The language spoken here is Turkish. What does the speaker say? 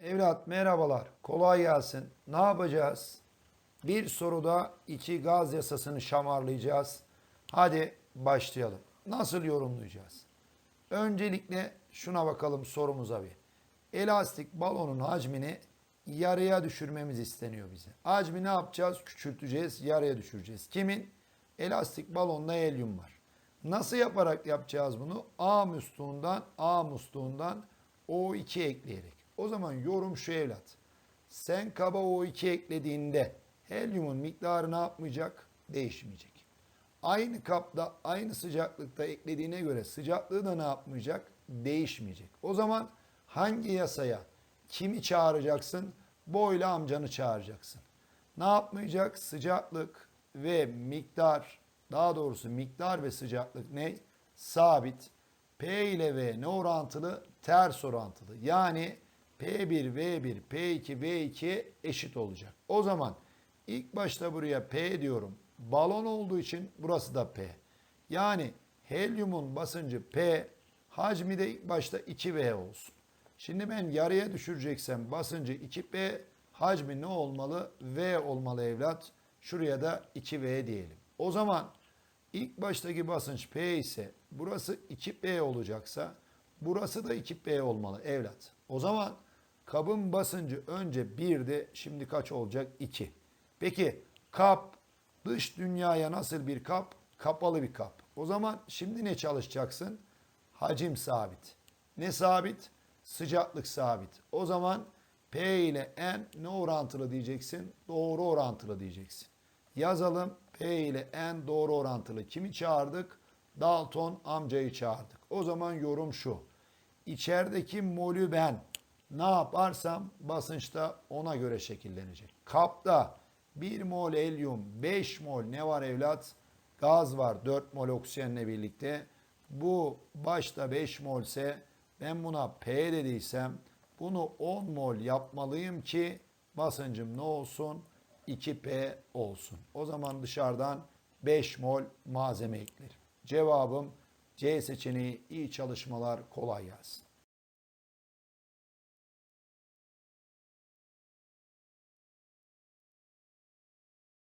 Evlat merhabalar. Kolay gelsin. Ne yapacağız? Bir soruda iki gaz yasasını şamarlayacağız. Hadi başlayalım. Nasıl yorumlayacağız? Öncelikle şuna bakalım sorumuza bir. Elastik balonun hacmini yarıya düşürmemiz isteniyor bize. Hacmi ne yapacağız? Küçülteceğiz, yarıya düşüreceğiz. Kimin? Elastik balonda helyum var. Nasıl yaparak yapacağız bunu? A musluğundan A musluğundan O2 ekleyerek. O zaman yorum şu evlat. Sen kaba O2 eklediğinde helyumun miktarı ne yapmayacak? Değişmeyecek. Aynı kapta aynı sıcaklıkta eklediğine göre sıcaklığı da ne yapmayacak? Değişmeyecek. O zaman hangi yasaya kimi çağıracaksın? Boyla amcanı çağıracaksın. Ne yapmayacak? Sıcaklık ve miktar daha doğrusu miktar ve sıcaklık ne? Sabit. P ile V ne orantılı? Ters orantılı. Yani P1, V1, P2, V2 eşit olacak. O zaman ilk başta buraya P diyorum. Balon olduğu için burası da P. Yani helyumun basıncı P, hacmi de ilk başta 2V olsun. Şimdi ben yarıya düşüreceksem basıncı 2P, hacmi ne olmalı? V olmalı evlat. Şuraya da 2V diyelim. O zaman ilk baştaki basınç P ise burası 2P olacaksa burası da 2P olmalı evlat. O zaman kabın basıncı önce 1'di şimdi kaç olacak? 2. Peki kap dış dünyaya nasıl bir kap? Kapalı bir kap. O zaman şimdi ne çalışacaksın? Hacim sabit. Ne sabit? Sıcaklık sabit. O zaman P ile N ne orantılı diyeceksin? Doğru orantılı diyeceksin. Yazalım P ile N doğru orantılı. Kimi çağırdık? Dalton amcayı çağırdık. O zaman yorum şu. İçerideki molü ben ne yaparsam basınçta ona göre şekillenecek. Kapta 1 mol helyum, 5 mol ne var evlat? Gaz var 4 mol oksijenle birlikte. Bu başta 5 mol ise ben buna P dediysem bunu 10 mol yapmalıyım ki basıncım ne olsun? 2P olsun. O zaman dışarıdan 5 mol malzeme eklerim. Cevabım C seçeneği iyi çalışmalar kolay gelsin.